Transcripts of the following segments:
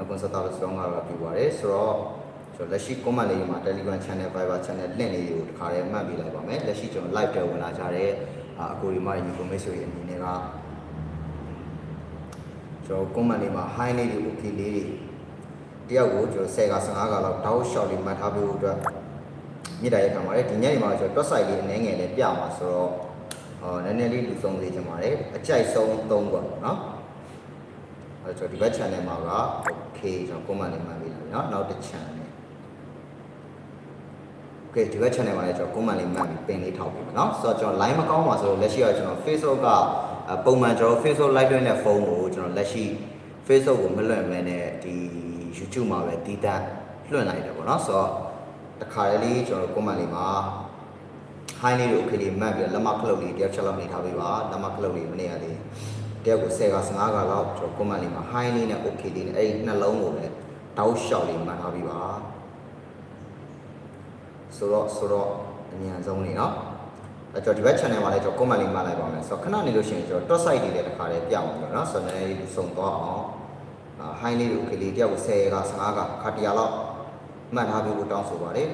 နှုတ်ခွန်းဆက်တာလို့ဆောင်းကတော့ပြပါတယ်ဆိုတော့ကျွန်တော်လက်ရှိ comment လေးမှာ Telegram channel Viber channel link လေးကိုတခါတည်းမှတ်ပေးလိုက်ပါမယ်လက်ရှိကျွန်တော် live တွေဝင်လာကြတဲ့အာအကိုဒီမညီကိုမိတ်ဆွေအနေနဲ့ကကျွန်တော် comment လေးမှာ high လေးတွေ okay လေးတွေတယောက်ကိုကျွန်တော်10က15ကလောက်တောက်လျှောက်လေးမှတ်ထားပေးဖို့အတွက်မြစ်တာရက်ခံပါတယ်ဒီညနေမှာကျွန်တော် website လေးအနေငယ်လေးပြမှာဆိုတော့အော်နည်းနည်းလေးလူဆုံးသေးချင်ပါတယ်အကြိုက်ဆုံး3ပေါ့နော် အဲ့တော့ဒီဘက် channel မှာက okay ကျွန်တော် comment လေးမှတ်ပေးလိုက်เนาะနောက်တစ် channel okay ဒီဘက် channel မှာလည်းကျွန်တော် comment လေးမှတ်ပြီးပင်လေးထောက်ပေးမယ်เนาะဆိုတော့ကျွန်တော် line မကောင်းပါဆိုတော့လက်ရှိကကျွန်တော် Facebook ကပုံမှန်ကျွန်တော် Facebook live လွှင့်တဲ့ဖုန်းကိုကျွန်တော်လက်ရှိ Facebook ကိုမလွှင့်မဲနဲ့ဒီ YouTube မှာပဲတည်တတ်လွှင့်လိုက်တယ်ပေါ့เนาะဆိုတော့တခါတည်းလေးကျွန်တော် comment လေးမှာ high လေးကို okay လေးမှတ်ပြီးလက်မခလုတ်လေးတယောက်ချက်လောက်နေထားပေးပါလက်မခလုတ်လေးမနေရသေးဘူး တယောက်ကို10က15ကလောက်ကျွန်တော် comment လေးမှာ high လေးနဲ့ okay လေးနဲ့အဲ့ဒီနှလုံးကိုလည်းတောက်လျှောက်လေးမှတ်ထားပြီးပါဆိုတော့ဆိုတော့အမြန်ဆုံးနေနော်အဲ့ကျွန်တော်ဒီဘက် channel မှာလည်းကျွန်တော် comment လေးမှတ်လိုက်ပါမယ်ဆိုတော့ခဏနေလို့ရှိရင်ကျွန်တော် top site တွေလည်းတစ်ခါလေးပြအောင်ပြောနော်ဆိုတော့နည်းနည်းလေးစုံသွားအောင်ဟိုင်းလေးတို့ကလေးတယောက်ကို10က15ကခါတရာလောက်မှတ်ထားပြီးကိုတောင်းဆိုပါတယ်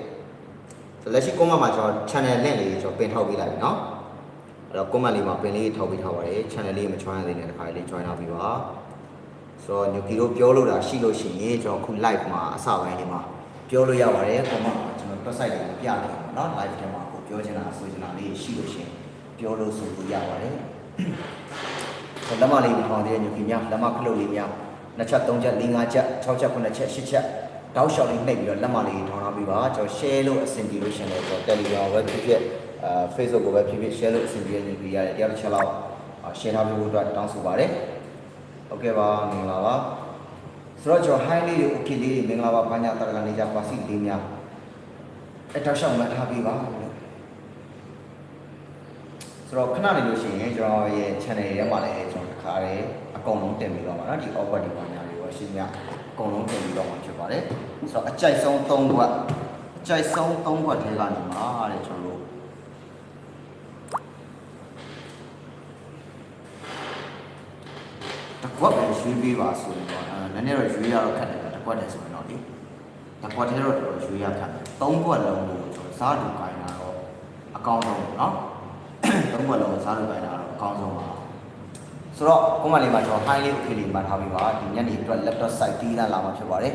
ဆိုလက်ရှိ comment မှာကျွန်တော် channel link လေးကျွန်တော်ပင်ထောက်ပေးလိုက်ပြီနော် အဲ့တော့ comment လေးမှာပင်လေးထောက်ပေးထားပါတယ် channel လေးမ join ရသေးတဲ့တခါလေး join ထားပြီးပါဆိုတော့ Nuki တို့ပြောလို့တာရှိလို့ရှိရင်ကျွန်တော်ခု live မှာအစပိုင်းလေးမှာပြောလို့ရပါတယ် comment မှာကျွန်တော် website တွေပြနေပါเนาะ live ထဲမှာကိုပြောချင်တာဆိုချင်တာလေးရှိလို့ရှိရင်ပြောလို့ဆိုလို့ရပါတယ်ဆိုလက်မလေးထောင်တဲ့ Nuki များလက်မခလုတ်လေးများနှစ်ချက်သုံးချက်လေးငါးချက်၆ချက်ခုနှစ်ချက်၈ချက်တောက်လျှောက်လေးနှိပ်ပြီးတော့လက်မလေးထောင်ထားပြီးပါကျွန်တော် share လို့အဆင်ပြေလို့ရှိရင်လည်းကျွန်တော် Telegram web ဖြစ်ဖြစ် အဲ Facebook ကိုပဲဖြစ်ဖြစ် share လို့အဆင်ပြေနေပြီးရတယ်တရားတစ်ချက်လောက် share ထားပေးဖို့အတွက်တောင်းဆိုပါတယ်။ Okay ပါမင်္ဂလာပါ။ဆိုတော့ကျွန်တော် high လေးတွေ okay လေးတွေမင်္ဂလာပါဘာညာတရကနေကြပါစီလေးများအတောက်ရှောက်မှတ်ထားပေးပါလို့ဆိုတော့ခဏနေလို့ရှိရင်ကျွန်တော်ရဲ့ channel ထဲမှာလည်းကျွန်တော်တစ်ခါတည်းအကုန်လုံးတင်ပြီးတော့မှာเนาะဒီ offer ဒီဘာညာတွေရောရှင်းပြအကုန်လုံးတင်ပြီးတော့မှာဖြစ်ပါတယ်။ဆိုတော့အကြိုက်ဆုံး3ခွက်အကြိုက်ဆုံး3ခွက်ထဲကနေမှာတဲ့ကျွန်တော် ော် ရွေးပေးပါဆိုရင်တော့အဲနည်းနည်းတော့ရွေးရတော့ခက်တယ်တစ်ကွက်တည်းဆိုရင်တော့ဒီတစ်ကွက်တည်းတော့တော်တော်ရွေးရခက်တယ်သုံးကွက်လုံးကိုကျွန်တော်စားတူကိုင်းတာတော့အကောင်းဆုံးပေါ့နော်သုံးကွက်လုံးကိုစားတူကိုင်းတာတော့အကောင်းဆုံးပါဆိုတော့ကွန်မလေးမှာကျွန်တော် high လေး okay လေးမှတ်ထားပြီးပါဒီညနေအတွက် laptop site တီးလာလာမှာဖြစ်ပါတယ်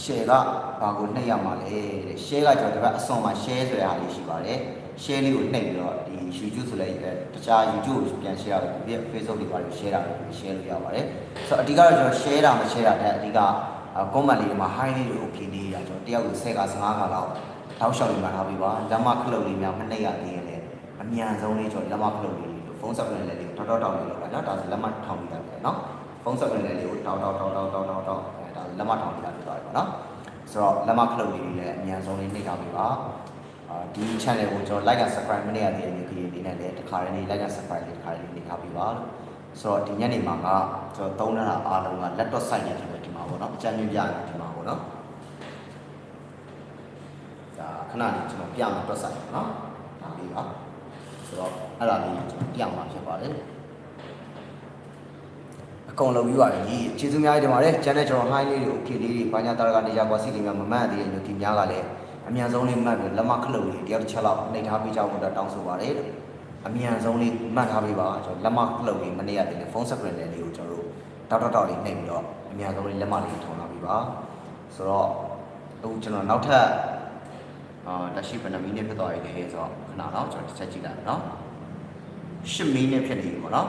share ကဘာကိုနှိပ်ရမှာလဲတဲ့ share ကကျွန်တော်ဒီဘက်အစွန်မှာ share ဆိုတဲ့ဟာလေးရှိပါတယ် share လေးကိုနှိပ်ပြီးတော့ဒီ YouTube ဆိုလည်းတခြား YouTube ကိုပြန် share ရတယ်ဒီ Facebook တွေပါလို့ share တာကို share လို့ရပါတယ်ဆိုတော့အဓိကတော့ကျွန်တော် share တာမ share တာတဲ့အဓိက comment လေးတွေမှာ high လေးတွေ okay လေးရကျွန်တော်တယောက်ကို10က15ကလောက်တောက်လျှောက်လေးမှာထားပြီးပါလက်မခလုတ်လေးများမနှိပ်ရသေးရင်လည်းအမြန်ဆုံးလေးကျွန်တော်လက်မခလုတ်လေးဖုန်းဆက်ပလင်လေးကိုတောက်တောက်တောက်လေးလောက်ပါနော်ဒါဆိုလက်မထောင်ပြီးသားပဲနော်ဖုန်းဆက်ပလင်လေးကိုတောက်တောက်တောက်တောက်တောက်တောက်တောက်ဒါလက်မထောင်ပြီးသားဖြစ်သွားပြီပေါ့နော်ဆိုတော့လက်မခလုတ်လေးလည်းအမြန်ဆုံးလေးနှိပ်ထားပြီးပါအာ ဒီ channel ကိုကျွန်တော် like and subscribe မနေရသေးတဲ့ဒီဒီနဲ့လည်းတစ်ခါတည်း like and subscribe လေးတစ်ခါတည်းနေထားပြီးပါလို့ဆိုတော့ဒီညနေမှာကကျွန်တော်သုံးနေတာအားလုံးက laptop site နဲ့ဒီမှာဒီမှာပေါ့နော်အကြမ်းမြင့်ပြရတယ်ဒီမှာပေါ့နော်ဒါခဏလေးကျွန်တော်ပြမှာ laptop site ပေါ့နော်ဒါလေးပါဆိုတော့အဲ့ဒါလေးကျွန်တော်ပြမှာဖြစ်ပါတယ်အကုန်လုံးပြီးပါပြီကျေးဇူးများတင်ပါတယ်ကျန်တဲ့ကျွန်တော် high လေးတွေ okay လေးတွေဘာညာတာရကနေရာကွာစီလေးများမမှတ်သေးတဲ့ညဒီများကလည်း အမြန်ဆုံးလေးမှတ်ပြီးလက်မခလုတ်လေးတယောက်တစ်ချက်လောက်နှိပ်ထားပေးကြဖို့တော့တောင်းဆိုပါတယ်အမြန်ဆုံးလေးမှတ်ထားပေးပါကျွန်တော်လက်မခလုတ်လေးမနေ့ကတည်းကဖုန်း screen လေးကိုကျွန်တော်တို့တောက်တောက်လေးနှိပ်ပြီးတော့အမြန်ဆုံးလေးလက်မလေးထောင်လာပေးပါဆိုတော့အခုကျွန်တော်နောက်ထပ်အာတရှိဘယ်နှမိနစ်ဖြစ်သွားပြီလဲဆိုတော့ခဏတော့ကျွန်တော်တစ်ချက်ကြည့်လိုက်မယ်နော်10မိနစ်ဖြစ်နေပြီပေါ့နော်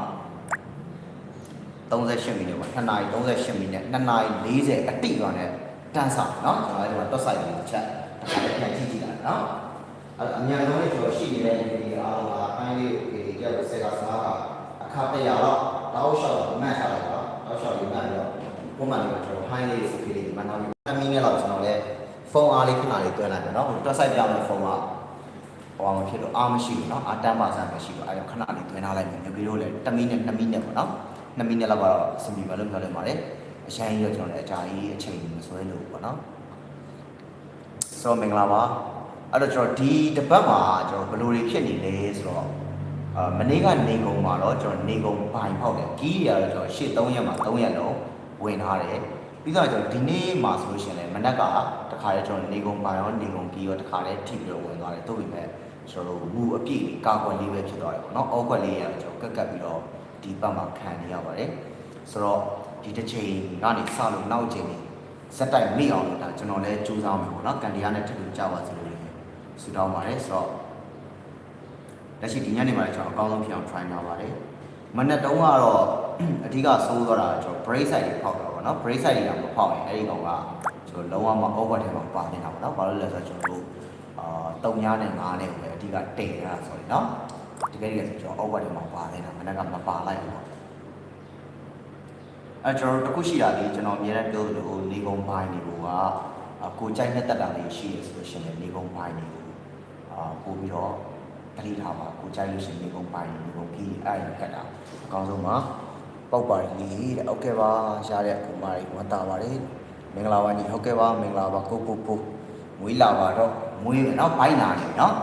38မိနစ်ပေါ့2နာရီ38မိနစ်2နာရီ40အတိရောနဲ့တန်းဆောင်နော်ကျွန်တော်ဒီမှာတွက်ဆိုင်လေးတစ်ချက် ပြန်ကြည့်ကြည့်တာနော်အဲ့အများဆုံးလည်းကျွန်တော်ရှိနေတဲ့ entity တွေအားလုံးကပိုင်းလေးကိုဒီကြောက်ဆက်ကစမားကအခါတရတော့တောက်လျှောက်မှတ်ထားလိုက်တော့တောက်လျှောက်ပြီးမှတ်တော့ပုံမှန်လေးကကျွန်တော်ပိုင်းလေးကိုဒီမှန်တော့အမီးနဲ့တော့ကျွန်တော်လည်းဖုန်းအားလေးခဏလေးတွဲလိုက်တယ်နော်ဟိုတွက်ဆိုင်ပြောင်းတဲ့ဖုန်းကဟိုအောင်ဖြစ်လို့အားမရှိဘူးနော်အားတန်းပါစမ်းမရှိဘူးအဲကြောင့်ခဏလေးတွဲထားလိုက်မယ်ငပြီးတော့လည်း1မိနစ်2မိနစ်ပေါ့နော်2မိနစ်လောက်ကတော့အဆင်ပြေပါလို့ပြောလိုက်ပါတယ်အရင်ကြီးတော့ကျွန်တော်လည်းအကြာကြီးအချိန်မစွဲလို့ပေါ့နော် ဆိုတော့မင်္ဂလာပါအဲ့တော့ကျွန်တော်ဒီတစ်ပတ်မှာကျွန်တော်ဘယ်လိုတွေဖြစ်နေလဲဆိုတော့အာမနေ့ကနေကုံမှာတော့ကျွန်တော်နေကုံပိုင်ဖောက်တယ်ကြီးရတော့ကျွန်တော်ရှေ့3ရက်မှာ3ရက်လုံးဝင်ထားတယ်ပြီးတော့ကျွန်တော်ဒီနေ့မှာဆိုလို့ရှိရင်လည်းမနက်ကတခါလေကျွန်တော်နေကုန်ပါရောနေကုန်ကြီးရောတခါလေထိပြီးတော့ဝင်သွားတယ်တို့ပြီမဲ့ကျွန်တော်တို့မူအပြည့်ကာကွယ်လေးပဲဖြစ်သွားတယ်ပေါ့နော်အောက်ကွက်လေးရကျွန်တော်ကက်ကက်ပြီးတော့ဒီဘက်မှာခံနေရပါတယ်ဆိုတော့ဒီတစ်ချိန်ကနေစလို့နောက်ချိန် နေစက်တိုက်မိအောင်လို့ဒါကျွန်တော်လည်းကြိုးစားမယ်ပေါ့နော်ကန်တရားနဲ့ထပ်ပြီးကြောက်ပါစေလို့ဆူတောင်းပါတယ်ဆိုတော့လက်ရှိဒီညနေမှာလည်းကျွန်တော်အကောင်းဆုံးဖြစ်အောင် try လုပ်ပါတယ်မနေ့တုန်းကတော့အဓိကစိုးသွားတာကကျွန်တော် brake side တွေဖောက်တာပေါ့နော် brake side တွေကမဖောက်ရင်အဲ့ဒီကောင်ကကျွန်တော်လုံးဝမ over ထဲမှာပါနေတာပေါ့နော်ဘာလို့လဲဆိုတော့ကျွန်တော်တို့အာ3ညနဲ့9နဲ့ပဲအဓိကတိတ်ရတာဆိုရင်နော်တကယ်တကယ်ဆိုကျွန်တော် over ထဲမှာပါနေတာမနေ့ကမပါလိုက်ဘူးပေါ့ အဲကျွန်တော်တို့တခုရှိတာလေကျွန်တော်အများနဲ့ပြောသလိုနေကုန်ပိုင်းနေကိုကအာကိုကြိုက်နဲ့တက်တာလေးရှိရဆိုလို့ရှိရင်နေကုန်ပိုင်းနေကိုအာပို့ပြီးတော့တတိထားပါကိုကြိုက်လို့ရှိရင်နေကုန်ပိုင်းနေကုန်ပြီးအဲ့ဒါကတ်တာအကောင်းဆုံးပါပောက်ပါလေတဲ့ဟုတ်ကဲ့ပါရတဲ့ကိုမကြီးဝတ်တာပါတယ်မင်္ဂလာပါညီဟုတ်ကဲ့ပါမင်္ဂလာပါကိုကိုကိုမွေးလာပါတော့မွေးမယ်နော်ဘိုင်းနာနေနော်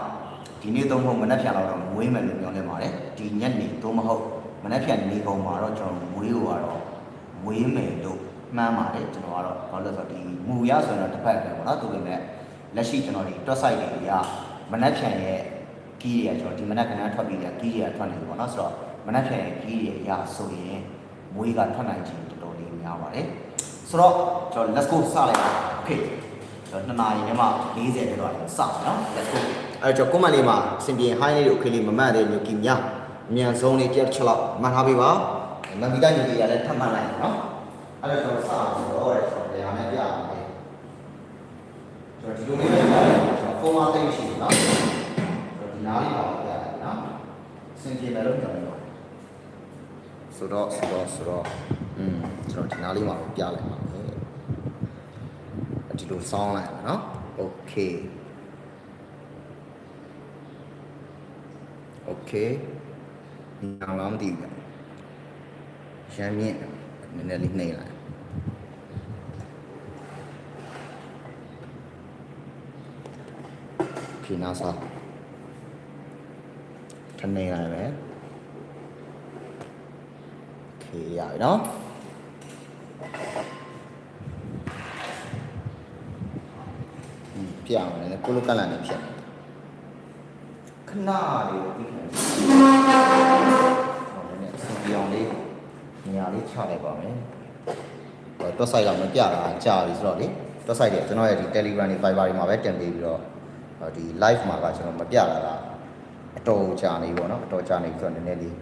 ဒီနေ့တော့မဟုတ်မနေ့ပြန်တော့မွေးမယ်လို့ပြောနေပါတယ်ဒီညက်နေတော့မဟုတ်မနေ့ပြန်နေကုန်မှာတော့ကျွန်တော်မွေးလို့ကတော့ မွေးမယ်လို့မှန်းပါတယ်ကျွန်တော်ကတော့ဘာလို့လဲဆိုတော့ဒီမူရဆိုရင်တော့တစ်ဖက်ပဲပေါ့နော်သူကလည်းလက်ရှိကျွန်တော်ဒီတွက် site တွေရမနေ့ပြန်ရဲ့ကီးတွေကကျွန်တော်ဒီမနေ့ကနန်းထွက်ပြီးရကီးတွေကထွက်နေပြီပေါ့နော်ဆိုတော့မနေ့ပြန်ရဲ့ကီးတွေရဆိုရင်မွေးကထွက်နိုင်ခြင်းတော်တော်လေးများပါတယ်ဆိုတော့ကျွန်တော် let's go စလိုက်ပါ okay ကျွန်တော်2နာရီနဲ့မှ40ကျော်တော့စပါနော် let's go အဲကျွန်တော် comment လေးမှာစင်ပြေ high လေးကို okay လေးမမှတ်သေးမျိုးကီများအမြန်ဆုံးလေးပြတ်ချက်လောက်မှတ်ထားပေးပါ မမီတိုင်းမျိုးကြီးလည်းထပ်မှတ်လိုက်နော်အဲ့တော့ကျွန်တော်စအောင်ဆိုတော့ကျွန်တော်တရားနဲ့ပြရမယ်ကျွန်တော်ဒီလိုလေးပဲကျွန်တော်ဖုန်းမသိရှိဘူးနော်ကျွန်တော်ဒီနားလေးပါပြရတယ်နော်စင်ပြေမယ်လို့ပြောနေပါဆိုတော့ဆိုတော့ဆိုတော့อืมကျွန်တော်ဒီနားလေးမှာပြလိုက်ပါမယ်ဒီလိုစောင်းလိုက်ပါနော် okay okay ဒီအောင်လားမသိဘူး ရမ်းမြင့်နည်းနည်းလေးနှိမ့်လိုက်ဖြင်းအောင်စားထနေလိုက်မယ်ခေရပြီနော်ပြအောင်လည်းကိုလိုကလန်နဲ့ဖြစ်ခဏလေးပြီးခံဟောလည်းအစီပြောင်းလေး နေရာလေးချလိုက်ပါမယ်ဟောတွက်ဆိုင်ကမပြတာကြာပြီဆိုတော့လေတွက်ဆိုင်တွေကျွန်တော်ရဲ့ဒီ Telegram တွေ Viber တွေမှာပဲတင်ပေးပြီးတော့ဟောဒီ live မှာကကျွန်တော်မပြတာကအတော်ကြာနေပြီပေါ့နော်အတော်ကြာနေပြီဆိုတော့နည်းနည်းလေး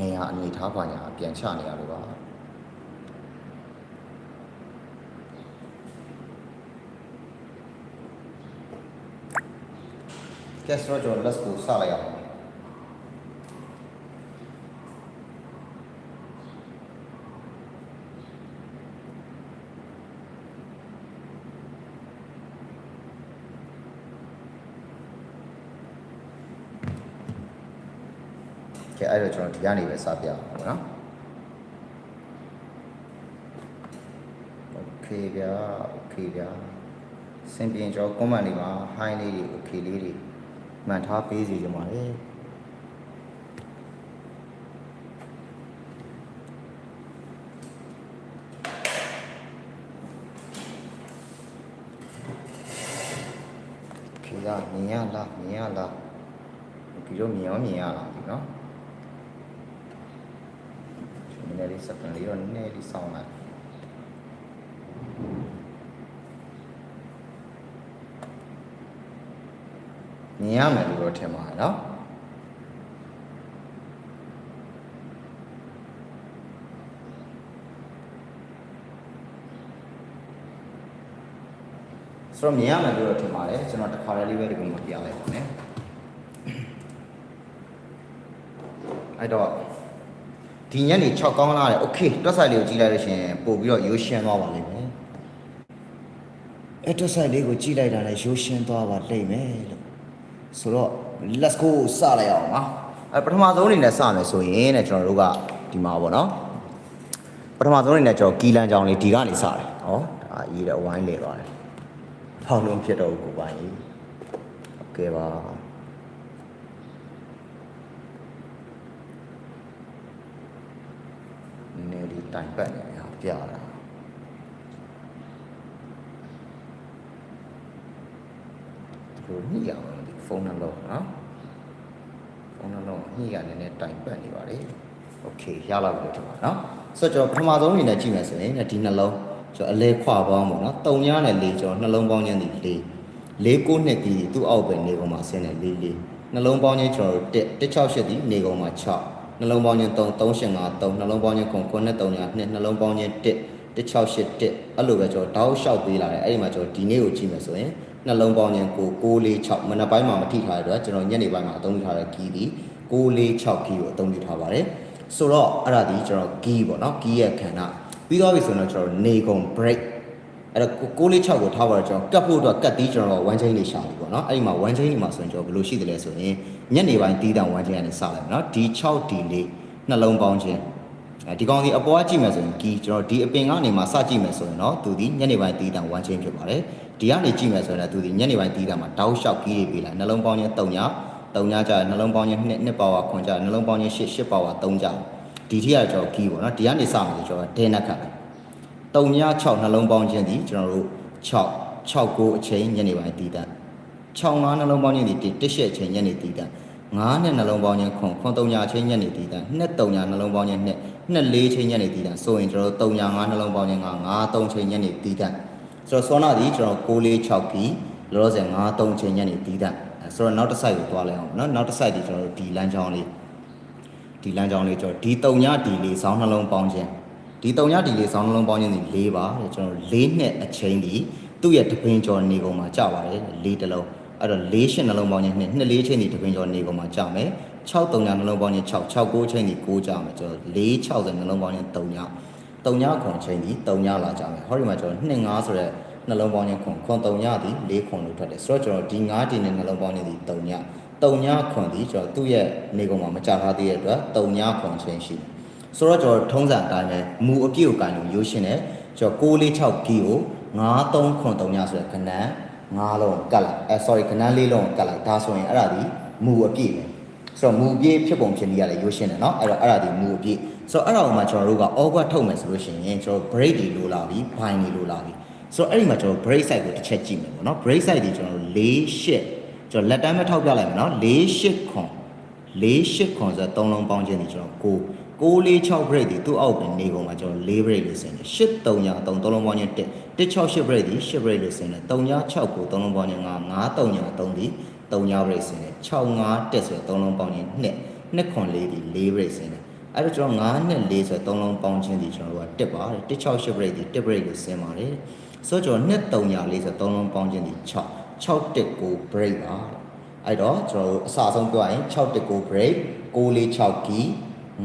နေရာအနေထားပါညာပြန်ချနေရလို့ပါကဲဆိုတော့ကျွန်တော် let's go စလိုက်အောင် ကဲအဲ့တော့ကျွန်တော်ဒီကနေပဲစပြအောင်ပေါ့နော် Okay ဗျာ Okay ဗျာစင်ပြင်ကျော် comment လေးမှာ hi လေးတွေ okay လေးတွေမှန်ထားပေးစီကြပါလေခေကမြင်ရလားမြင်ရလားဒီလိုမြင်ရောမြင်ရလားဒီနော် နည်းနည်းလေးစက္ကန့်လေးတော့နည်းနည်းလေးစောင့်လိုက်မြင်ရမယ်လို့တော့ထင်ပါတယ်နော်ဆိုတော့မြင်ရမယ်လို့တော့ထင်ပါတယ်ကျွန်တော်တစ်ခါတည်းလေးပဲဒီကုန်းမပြလိုက်ပါနဲ့အဲ့တော့ ဒီညနေ6ကောင်းလာတယ်โอเคတွက်ဆိုင်လေးကိုကြည့်လိုက်လို့ရှရင်ပို့ပြီးတော့ရိုးရှင်းသွားပါလိမ့်မယ်အဲ့တွက်ဆိုင်လေးကိုကြည့်လိုက်တာလည်းရိုးရှင်းသွားပါလိမ့်မယ်လို့ ဆိုတော့ let's go စလိုက်အောင်ပါအဲပထမဆုံးအနေနဲ့စမယ်ဆိုရင်တဲ့ကျွန်တော်တို့ကဒီမှာပေါ့နော်ပထမဆုံးအနေနဲ့ကျွန်တော်ကီလန်ကြောင်လေးဒီကနေစတယ်ဟောဒါရေးတဲ့ဝိုင်းလေသွားတယ်ဖောင်းလုံးဖြစ်တော့ကိုပိုင်ကြီးโอเคပါ နည်းနည်းလေးတိုင်ပတ်နေရအောင် ပြတာသူညှိရအောင်ဒီဖုန်းနှလုံးနော်ဖုန်းနှလုံးညှိရနေနေတိုင်ပတ်နေပါလေโอเคရလာပြီလို့ထင်ပါနော်ဆိုတော့ကျွန်တော်ပထမဆုံးအနေနဲ့ကြည့်မယ်ဆိုရင်ဒီနှလုံးကျွန်တော်အလဲခွာပေါင်းပေါ့နော်3ညနဲ့4ကျွန်တော်နှလုံးပေါင်းခြင်းဒီ4 ၄၉နှစ်ဒီသူ့အောက်ပဲနေကုန်မှာဆင်းတယ်၄၄နှလုံးပေါင်းချင်းကျွန်တော်တို့1 168ဒီနေကုန်မှာ6 နှလုံးပေါင်းချင်း3 385 3နှလုံးပေါင်းချင်း9 9 3 2နှလုံးပေါင်းချင်း1 168 1အဲ့လိုပဲကျွန်တော်တောက်လျှောက်ပေးလာတယ်အဲ့ဒီမှာကျွန်တော်ဒီနေ့ကိုကြည့်မယ်ဆိုရင်နှလုံးပေါင်းချင်း9 946မနက်ပိုင်းမှာမထိထားတဲ့အတွက်ကျွန်တော်ညနေပိုင်းမှာအသုံးပြုထားတဲ့ကီးဒီ946ကီးကိုအသုံးပြုထားပါတယ်ဆိုတော့အဲ့ဒါဒီကျွန်တော်ကီးပေါ့နော်ကီးရဲ့ခန္ဓာပြီးသွားပြီဆိုတော့ကျွန်တော်နေကုန် break အဲ့တော့6လေး6ကိုထားပါတော့ကျွန်တော်ကတ်ဖို့အတွက်ကတ်တီးကျွန်တော်1 chain လေးရှာပြီပေါ့နော်အဲ့ဒီမှာ1 chain ဒီမှာဆိုရင်ကျွန်တော်ဘယ်လိုရှိတယ်လဲဆိုရင်ညနေပိုင်းတီးတန်1 chain ကနေစလိုက်မယ်နော်ဒီ6ဒီလေးနှလုံးပေါင်းခြင်းအဲဒီကောင်ဒီအပေါ်ကကြည့်မယ်ဆိုရင်ကီကျွန်တော်ဒီအပင်ကနေမှစကြည့်မယ်ဆိုရင်တော့သူဒီညနေပိုင်းတီးတန်1 chain ဖြစ်ပါတယ်ဒီကနေကြည့်မယ်ဆိုရင်လည်းသူဒီညနေပိုင်းတီးတန်မှာတောက်လျှောက်ကီးတွေပေးလိုက်နှလုံးပေါင်းခြင်း3ည3ညကြာနှလုံးပေါင်းခြင်း2 2ပါဝါခွန်ကြာနှလုံးပေါင်းခြင်း8 8ပါဝါ3ကြာဒီထိကကျွန်တော်ကီးပေါ့နော်ဒီကနေစမယ်ဆိုကျွန်တော်ဒဲနက်ခတ်တယ် 3ည6နှလုံးပေါင်းခြင်းဒီကျွန်တော်တို့6 6 9အချိန်ညနေပိုင်းတည်တတ်6 5နှလုံးပေါင်းခြင်းဒီ1 1ရှက်အချိန်ညနေတည်တတ်9နဲ့နှလုံးပေါင်းခြင်းခွန်ခွန်3ညအချိန်ညနေတည်တတ်2 3ညနှလုံးပေါင်းခြင်း2 2 4အချိန်ညနေတည်တတ်ဆိုရင်ကျွန်တော်တို့3ည5နှလုံးပေါင်းခြင်း9 9 3အချိန်ညနေတည်တတ်ဆိုတော့စောနာဒီကျွန်တော်6 4 6ကီလောလောဆယ်9 3အချိန်ညနေတည်တတ်ဆိုတော့နောက်တစ် site ကိုသွားလိုက်အောင်နော်နောက်တစ် site ဒီကျွန်တော်တို့ဒီလမ်းကြောင်းလေးဒီလမ်းကြောင်းလေးကျွန်တော်ဒီ3ညဒီလေးစောင်းနှလုံးပေါင်းခြင်း ဒီတုံညဒီလေးဆောင်းနှလုံးပေါင်းခြင်းဒီ၄ပါတဲ့ကျွန်တော်၄နှစ်အချိန်ဒီသူ့ရဲ့တပင်ကျော်နေကုန်မှာကြာပါတယ်၄တလုံးအဲ့တော့၄ရှင်းနှလုံးပေါင်းခြင်းနှစ်နှစ်၄ချိန်ဒီတပင်ကျော်နေကုန်မှာကြာမယ်6တုံညနှလုံးပေါင်းခြင်း6 6 9ချိန်ဒီ9ကြာမယ်ကျွန်တော်၄60နှလုံးပေါင်းခြင်း3ည3ညခွန်ချိန်ဒီ3ညလာကြာမယ်ဟောဒီမှာကျွန်တော်2 5ဆိုတဲ့နှလုံးပေါင်းခြင်းခွန်ခွန်3ညဒီ၄ခွန်လို့ထွက်တယ်ဆိုတော့ကျွန်တော်ဒီ9ဒီနဲ့နှလုံးပေါင်းခြင်းဒီ3ည3ညခွန်ဒီကျွန်တော်သူ့ရဲ့နေကုန်မှာမကြာထားသေးတဲ့အတွက်3ညခွန်ချိန်ရှိတယ် ဆိုတော့ကျွန်တော်ထုံးစံအတိုင်းပဲမူအပြည့်ကိုကန်လို့ရိုးရှင်းတယ်ကျွန်တော်646ကီကို9393ညဆိုတဲ့ခဏန်း၅လုံးကတ်လိုက်အဲ sorry ခဏန်း၄လုံးကတ်လိုက်ဒါဆိုရင်အဲ့ဒါဒီမူအပြည့်ပဲဆိုတော့မူအပြည့်ဖြစ်ပုံဖြစ်နည်းရတယ်ရိုးရှင်းတယ်เนาะအဲ့တော့အဲ့ဒါဒီမူအပြည့်ဆိုတော့အဲ့ဒါကိုမှကျွန်တော်တို့က awkward ထုတ်မယ်ဆိုလို့ရှိရင်ကျွန်တော် break တွေလိုလာပြီ bind တွေလိုလာပြီဆိုတော့အဲ့ဒီမှာကျွန်တော် break side ကိုတစ်ချက်ကြည့်မယ်ပေါ့เนาะ break side တွေကျွန်တော်၄ရှစ်ကျွန်တော်လက်တန်းပဲထောက်ပြလိုက်မယ်เนาะ၄ရှစ်ခွန် ၄ရှစ်ခွန်ဆိုတော့၃လုံးပေါင်းခြင်းဒီကျွန်တော်9 646 break ဒီသူ့အောက်ပဲနေကုန်မှာကျွန်တော်4 break လို့ဆင်တယ်8 3ညာ3 3လုံးပေါင်းချင်း1 168 break ဒီ8 break လို့ဆင်တယ်3ညာ6ကို3လုံးပေါင်းချင်း9 9 3ညာ3ဒီ3ညာ break ဆင်တယ်6 5တက်ဆို3လုံးပေါင်းချင်း2 2ခွန်4ဒီ4 break ဆင်တယ်အဲ့တော့ကျွန်တော်9နဲ့4ဆို3လုံးပေါင်းချင်းဒီကျွန်တော်တို့ကတက်ပါတယ်168 break ဒီ1 break လို့ဆင်ပါတယ်ဆိုတော့ကျွန်တော်2 3ညာ4ဆို3လုံးပေါင်းချင်းဒီ6 6တက်9 break ပါ အဲ့တော့ကျွန်တော်တို့အစအဆုံးပြောရရင်6တက်9 break 6 4 6 key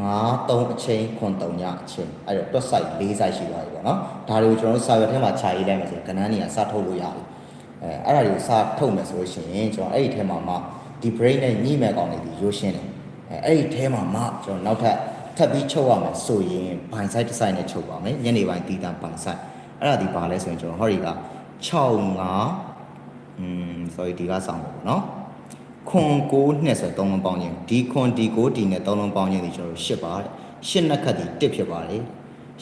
9 3အချိန်ခွန်3ညအချိန်အဲ့တော့တွက် site 4 site ရှိသွားပြီပေါ့နော်ဒါတွေကိုကျွန်တော်တို့စာရွက်ထဲမှာခြာရေးလိုက်မယ်ဆိုရင်ကဏ္ဍနေရာစထုတ်လို့ရပြီအဲအဲ့ဒါတွေကိုစထုတ်မယ်ဆိုလို့ရှိရင်ကျွန်တော်အဲ့ဒီထဲမှာမှဒီ brain နဲ့ညှိမဲ့ကောင်တွေဒီရိုးရှင်းတယ်အဲအဲ့ဒီထဲမှာမှကျွန်တော်နောက်ထပ်ထပ်ပြီးချုပ်ရမယ်ဆိုရင် bind site တစ် site နဲ့ချုပ်ပါမယ်ညနေပိုင်းတီးတာ bind site အဲ့ဒါဒီပါလဲဆိုရင်ကျွန်တော်ဟောဒီက6 5อืม sorry ဒီကစောင်းပါပေါ့နော် ခွန်9နှစ်ဆိုတော့3လုံးပေါင်းခြင်းဒီခွန်ဒီ9ဒီနဲ့3လုံးပေါင်းခြင်းဒီကျွန်တော်တို့8ပါတဲ့8နှစ်ခတ်ဒီ1ဖြစ်ပါတယ်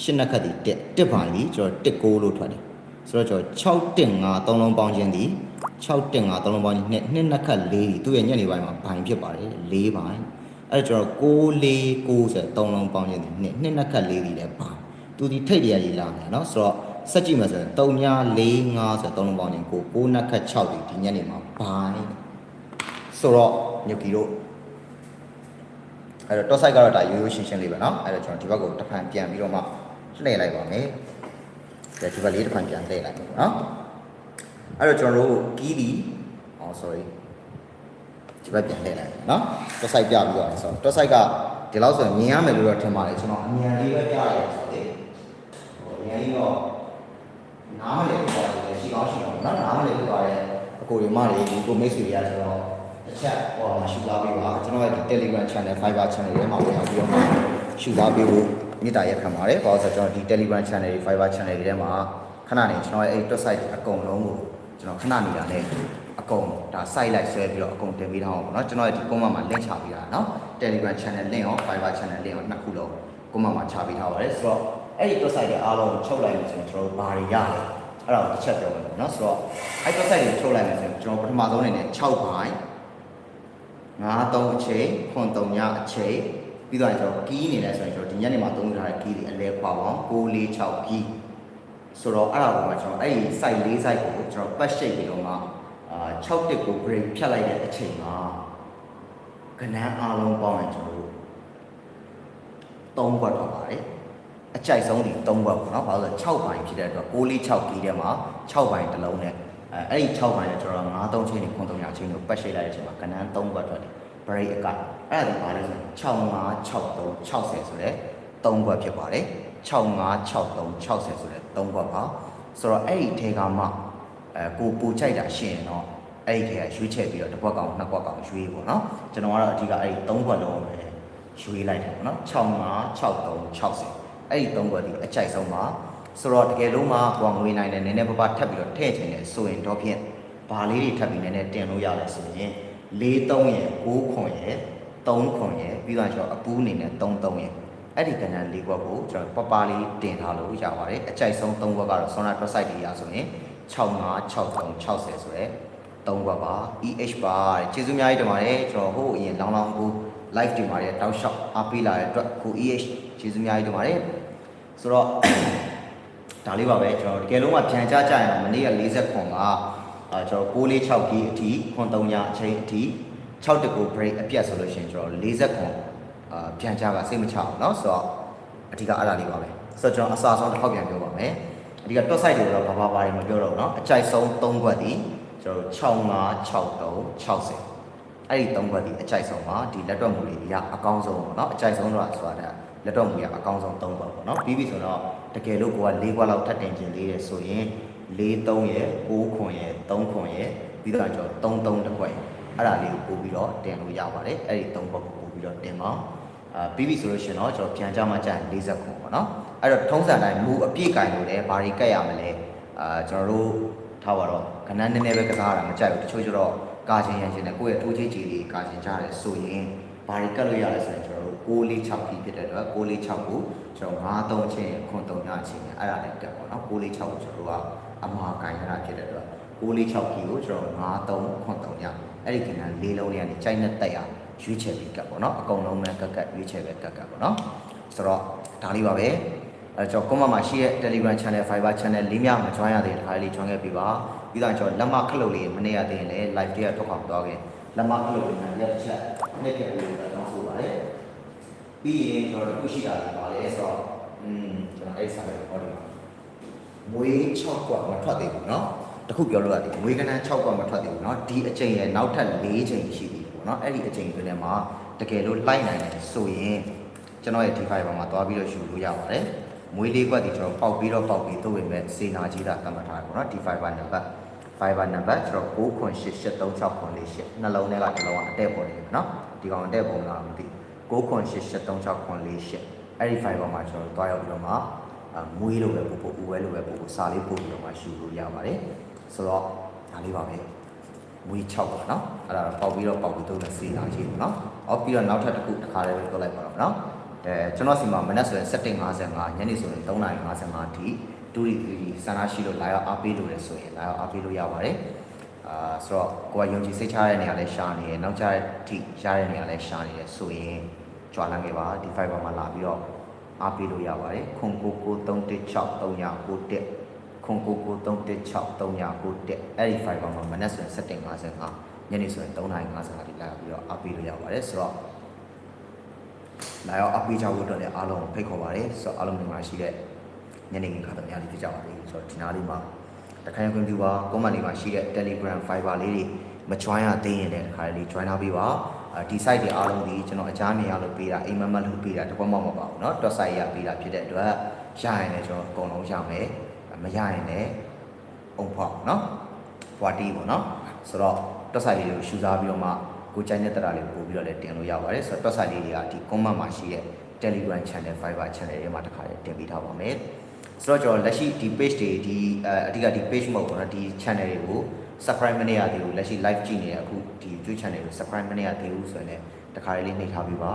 8နှစ်ခတ်ဒီ1 1ပါလီကျွန်တော်1 9လို့ထွက်တယ်ဆိုတော့ကျွန်တော်6တင်5 3လုံးပေါင်းခြင်းဒီ6တင်5 3လုံးပေါင်းခြင်းနှစ်နှစ်နှစ်ခတ်4ဒီသူ့ရဲ့ညနေပိုင်းမှာဘိုင်ဖြစ်ပါတယ်4ဘိုင်အဲ့တော့ကျွန်တော်6 4 9ဆိုတော့3လုံးပေါင်းခြင်းဒီနှစ်နှစ်နှစ်ခတ်4ဒီလည်းဘိုင်သူဒီထိတ်ရရည်လာမယ်เนาะဆိုတော့စက်ကြည့်မှာဆိုရင်3ည4 5ဆိုတော့3လုံးပေါင်းခြင်း9 9နှစ်ခတ်6ဒီဒီညနေမှာဘိုင် ဆိုတော့ညကီတို့ အဲ့တော့ top side ကတော့ဒါရိုးရိုးရှင်းရှင်းလေးပဲเนาะအဲ့တော့ကျွန်တော်ဒီဘက်ကိုတစ်ဖန်ပြန်ပြီးတော့မှလှည့်လိုက်ပါမယ်ဒါဒီဘက်လေးတစ်ဖန်ပြန်လှည့်လိုက်ပါเนาะအဲ့တော့ကျွန်တော်တို့ကီးဒီအော် sorry ဒီဘက်ပြန်လှည့်လိုက်ပါเนาะ top side ပြပြီးတော့ဆိုတော့ top side ကဒီလောက်ဆိုရင်မြင်ရမယ်လို့တော့ထင်ပါတယ်ကျွန်တော်အမြန်လေးပဲပြရတယ်ဆိုတော့လေဟိုအမြန်ကြီးတော့နားမလည်ဘူးပေါ့လေရှိကောင်းရှိတော့เนาะနားမလည်ဘူးပါရဲ့အကိုရီမတွေဒီကိုမိတ်ဆွေတွေကဆိုတော့ တစ်ချက်ဟောမှာရှုသားပေးပါကျွန်တော်ရဲ့ဒီ Telegram channel Fiber channel တွေမှာဝင်ရောက်ပြီးတော့မှရှုသားပေးဖို့မေတ္တာရက်ခံပါတယ်။ဘာလို့ဆိုတော့ကျွန်တော်ဒီ Telegram channel တွေ Fiber channel တွေထဲမှာခဏနေကျွန်တော်ရဲ့အဲ့ website အကုန်လုံးကိုကျွန်တော်ခဏနေတာနဲ့အကုန်ဒါ site လိုက်ဆွဲပြီးတော့အကုန်တင်ပေးထားအောင်ပေါ့နော်ကျွန်တော်ရဲ့ဒီ comment မှာ link ချပေးတာနော် Telegram channel link ရော Fiber channel link ရောနှစ်ခုလုံး comment မှာချပေးထားပါတယ်ဆိုတော့အဲ့ဒီ website တွေအားလုံးချုပ်လိုက်လို့ဆိုရင်ကျွန်တော်တို့ဘာတွေရလဲအဲ့ဒါကိုတစ်ချက်ပြောမယ်ပေါ့နော်ဆိုတော့အဲ့ website တွေချုပ်လိုက်မယ်ဆိုရင်ကျွန်တော်ပထမဆုံးအနေနဲ့6ပိုင်း 9 3အချိန်ခွန်3ညအချိန်ပြီးတော့ကျွန်တော်ကီးအနေနဲ့ဆိုရင်ကျွန်တော်ဒီညနေမှာသုံးထားတဲ့ကီးတွေအလဲခွာပေါင်း6 4 6ကီးဆိုတော့အဲ့ဒါကိုမှကျွန်တော်အဲ့ဒီ site ၄ site ကိုကျွန်တော်ပတ်ရှိတ်ပြီးတော့မှအာ6တစ်ကို break ဖြတ်လိုက်တဲ့အချိန်မှာကဏ္ဍအားလုံးပေါင်းရင်ကျွန်တော်တို့3ဘွက်တော့ပါတယ်အကြိုက်ဆုံးဒီ3ဘွက်ပေါ့နော်ဘာလို့လဲ6ပိုင်းဖြစ်တဲ့အတွက်6 4 6ကီးထဲမှာ6ပိုင်းတစ်လုံးနဲ့ အဲအဲ့ဒီ6ပိုင်းနဲ့ကျွန်တော်9 3ချိန်နဲ့ခွန်300ချိန်ကိုပတ်ရှိတ်လိုက်တဲ့အချိန်မှာကဏ္ဍ3ဘွက်ထွက်တယ် break အကအဲ့ဒါဒီပါလဲဆိုရင်6563 60ဆိုတဲ့3ဘွက်ဖြစ်ပါတယ်6563 60ဆိုတဲ့3ဘွက်ပါဆိုတော့အဲ့ဒီထဲကမှအဲကိုပူချိုက်တာရှင်းရင်တော့အဲ့ဒီထဲကရွေးချက်ပြီးတော့တစ်ဘွက်ကောင်နှစ်ဘွက်ကောင်ရွေးပေါ့နော်ကျွန်တော်ကတော့အဓိကအဲ့ဒီ3ဘွက်လုံးပဲရွေးလိုက်တယ်ပေါ့နော်6563 60အဲ့ဒီ3ဘွက်ဒီအကြိုက်ဆုံးပါ ဆိုတော့တကယ်လို့မှကိုကငွေနိုင်တယ်နည်းနည်းပါးပါးထပ်ပြီးတော့ထည့်ချင်တယ်ဆိုရင်တော့ဖြင့်ဘာလေးတွေထပ်ပြီးနည်းနည်းတင်လို့ရတယ်ဆိုရင်၄3ရယ်9ခွန်ရယ်3ခွန်ရယ်ပြီးတော့ကျွန်တော်အပူးအနေနဲ့3 3ရယ်အဲ့ဒီကဏ္ဍ၄ဘွက်ကိုကျွန်တော်ပပလေးတင်ထားလို့ရပါတယ်အကြိုက်ဆုံး3ဘွက်ကတော့ Sona Website တွေရဆိုရင်6563 60ဆိုရဲ3ဘွက်ပါ EH ပါကျေးဇူးအများကြီးတင်ပါတယ်ကျွန်တော်ဟိုအရင်လောင်းလောင်းကို live တင်ပါတယ်တောက်လျှောက်အားပေးလာတဲ့အတွက်ကို EH ကျေးဇူးအများကြီးတင်ပါတယ်ဆိုတော့ ဒါလေးပါပဲကျွန်တော်တကယ်လို့မှပြန်ကြကြရင်တော့မနေ့က40ခွန်ကအာကျွန်တော်646ကီးအထိခွန်3ညအချိန်အထိ6တကူ break အပြတ်ဆိုလို့ရှိရင်ကျွန်တော်40ခွန်အာပြန်ကြကစိတ်မချအောင်เนาะဆိုတော့အဓိကအဲ့ဒါလေးပါပဲဆိုတော့ကျွန်တော်အစာဆုံးတစ်ခေါက်ပြန်ပြောပါမယ်အဓိက top site တွေတော့ဘာဘာဘာတွေမပြောတော့ဘူးเนาะအကြိုက်ဆုံး3ခွက်ဒီကျွန်တော်6563 60အဲ့ဒီ3ခွက်ဒီအကြိုက်ဆုံးပါဒီလက်တော့မူတွေရအကောင်းဆုံးပေါ့เนาะအကြိုက်ဆုံးတော့ဆိုတာလက်တော့မူရအကောင်းဆုံး3ခွက်ပေါ့เนาะပြီးပြီဆိုတော့ တကယ်လို့ကိုက၄ခွလောက်ထပ်တင်ခြင်းလေးတယ်ဆိုရင်၄3ရယ်6ခွန်ရယ်3ခွန်ရယ်ပြီးတော့ကျွန်တော်3 3တစ်ခွက်အဲ့ဒါလေးကိုပို့ပြီးတော့တင်လို့ရပါတယ်အဲ့ဒီ3ခွက်ကိုပို့ပြီးတော့တင်ပါအာပြီးပြီဆိုလို့ရှင်တော့ကျွန်တော်ပြန်ကြမှာကြာ40ခွန်ပေါ့နော်အဲ့တော့ထုံးစံတိုင်းမူအပြည့်ကင်လို့လည်းဘာတွေကတ်ရမလဲအာကျွန်တော်တို့ထားပါတော့ခဏနည်းနည်းပဲကစားရတာမကြိုက်ဘူးတချို့ကျတော့ကာချင်ရန်ရှင်နဲ့ကိုယ့်ရဲ့ထိုးချေးကြီးတွေကာချင်ကြတယ်ဆိုရင်ဘာတွေကတ်လို့ရလဲဆိုရင်ကျွန်တော် တို့6 4 6ဖြစ်တဲ့အတွက်6 4 6ကိုကျွန်တော်9 3ချင်းခွန်3ညချင်းအဲ့ဒါလည်းတက်ပေါ့နော်6 4 6ကိုကျွန်တော်တို့ကအမှားကန်ရတာဖြစ်တဲ့အတွက်6 4 6ကီကိုကျွန်တော်9 3ခွန်3ညအဲ့ဒီကဏ္ဍလေးလုံးလေးကနေကြိုက်နဲ့တက်ရရွေးချယ်ပြီးကတ်ပေါ့နော်အကုန်လုံးပဲကတ်ကတ်ရွေးချယ်ပဲကတ်ကတ်ပေါ့နော်ဆိုတော့ဒါလေးပါပဲအဲကျွန်တော် comment မှာရှိတဲ့ Telegram channel Viber channel လေးများမ join ရသေးတဲ့ခါလေး join ခဲ့ပြီးပါပြီးတော့ကျွန်တော်လက်မခလုတ်လေးမနေ့ကတည်းကလည်း live တွေကထွက်အောင်သွားခဲ့လက်မခလုတ်လေးနဲ့ရက်ချက်နေ့ကလေးကိုတောင်းဆိုပါတယ် ပြီးရင်ကျွန်တော်တို့ခုရှိတာပါလေဆိုတော့อืมကျွန်တော်အဲ့ဆက်လိုက်ဟောဒီမှာမွေး6ကွာမထွက်သေးဘူးเนาะတခုပြောလို့ရတယ်မွေးကဏ္ဍ6ကွာမထွက်သေးဘူးเนาะဒီအချိန်ရဲ့နောက်ထပ်4ချိန်ရှိသေးတယ်ပေါ့เนาะအဲ့ဒီအချိန်တွေထဲမှာတကယ်လို့လိုက်နိုင်တယ်ဆိုရင်ကျွန်တော်ရဲ့ DeFi ပေါ်မှာသွားပြီးတော့ယူလို့ရပါတယ်မွေးလေးကွက်ဒီကျွန်တော်ပေါက်ပြီးတော့ပေါက်ပြီးသို့ပေမဲ့စေနာကြီးတာသတ်မှတ်ထားတယ်ပေါ့နော် DeFi ဘာနံပါတ် fiber number ကျွန်တော်9883648နှလုံးထဲကတစ်လုံးကအတက်ပေါ်နေပြီနော်ဒီကောင်အတက်ပုံလားမသိဘူး 9883648အဲ့ဒီ file ပေါ်မှာကျွန်တော်တို့တွားရောက်ပြီးတော့မှမွေးလို့ပဲပို့ပို့ဦးဝဲလို့ပဲပို့ပို့စာလေးပို့ပြီးတော့မှရှူလို့ရပါတယ်ဆိုတော့ဒါလေးပါပဲမွေး6ပါเนาะအဲ့ဒါပေါက်ပြီးတော့ပေါက်ပြီးတော့စေးလာရှိပေါ့เนาะဟောပြီးတော့နောက်ထပ်တစ်ခုတစ်ခါလေးပဲတွက်လိုက်ပါတော့เนาะအဲကျွန်တော်စီမှာမနက်ဆိုရင်7:55ညနေဆိုရင်3:55အထိတူရီဆန္ဒရှိလို့လာရောက်အားပေးလို့ရဆိုရင်လာရောက်အားပေးလို့ရပါတယ်အာဆိုတော့ကိုယ်ကယုံကြည်စိတ်ချရတဲ့နေရာလဲရှာနေတယ်နောက်ကျတဲ့အထိရတဲ့နေရာလဲရှာနေတယ်ဆိုရင် ကြွာလန်းခဲ့ပါဒီ fiber မှာလာပြီးတော့အားပေးလို့ရပါတယ်ခွန်ကိုကို316 391ခွန်ကိုကို316 391အဲ့ဒီ fiber မှာမနက်ဆိုရင်7:55ညနေဆိုရင်3:55တိလာပြီးတော့အားပေးလို့ရပါတယ်ဆိုတော့လာရောက်အားပေးကြဖို့အတွက်လည်းအားလုံးဖိတ်ခေါ်ပါတယ်ဆိုတော့အားလုံးဒီမှာရှိတဲ့ညနေခင်းခါသမ ्या လေးဖြစ်ကြပါလိမ့်ဆိုတော့ဒီနားလေးမှာတခိုင်ခွင့်ပြုပါ comment လေးမှာရှိတဲ့ Telegram Fiber လေးတွေမ join ရသေးရင်လည်းတခါလေး join ထားပေးပါအဲ ဒီ site တွေအားလုံးဒီကျွန်တော်အကြမ်းမြင်ရလို့ပေးတာအိမ်မက်မက်လို့ပေးတာတပတ်မှမပါဘူးเนาะ dot site ရပေးတာဖြစ်တဲ့အတွက်ရရင်လည်းကျွန်တော်အကုန်လုံးရမယ်မရရင်လည်းအုံဖောက်เนาะဘွာတီးပေါ့เนาะဆိုတော့ dot site လေးတွေကိုရှူစားပြီးတော့မှကိုကြိုင်တဲ့တရာလေးပို့ပြီးတော့လည်းတင်လို့ရပါတယ်ဆိုတော့ dot site လေးတွေကဒီ comment မှာရှိတဲ့ Telegram channel Fiber channel တွေမှာတခါလေးတင်ပေးထားပါမယ်ဆိုတော့ကျွန်တော်လက်ရှိဒီ page တွေဒီအဲအဓိကဒီ page မဟုတ်ဘူးเนาะဒီ channel တွေကို subscribe မနေရသေးဘူးလက်ရှိ live ကြည့်နေတဲ့အခုဒီ YouTube channel ကို subscribe မနေရသေးဘူးဆိုရင်လည်းတခါလေးနှိပ်ထားပြီးပါ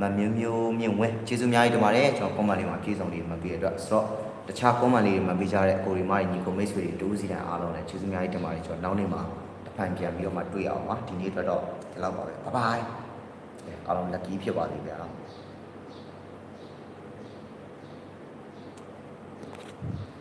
မမျိုးမျိုးမြင့်ဝဲကျေးဇူးအများကြီးတင်ပါတယ်ကျွန်တော် comment လေးမှာပြေဆုံးလေးမပေးရတဲ့အတွက်ဆိုတော့တခြား comment လေးတွေမပေးကြတဲ့အကိုရီမတွေညီကိုမိတ်ဆွေတွေတူးစီတိုင်းအားလုံးလည်းကျေးဇူးအများကြီးတင်ပါတယ်ကျွန်တော်နောက်နေ့မှာတစ်ဖန်ပြန်ပြီးတော့မှတွေ့အောင်ပါဒီနေ့အတွက်တော့ဒီလောက်ပါပဲ bye bye အားလုံး lucky ဖြစ်ပါစေဗျာ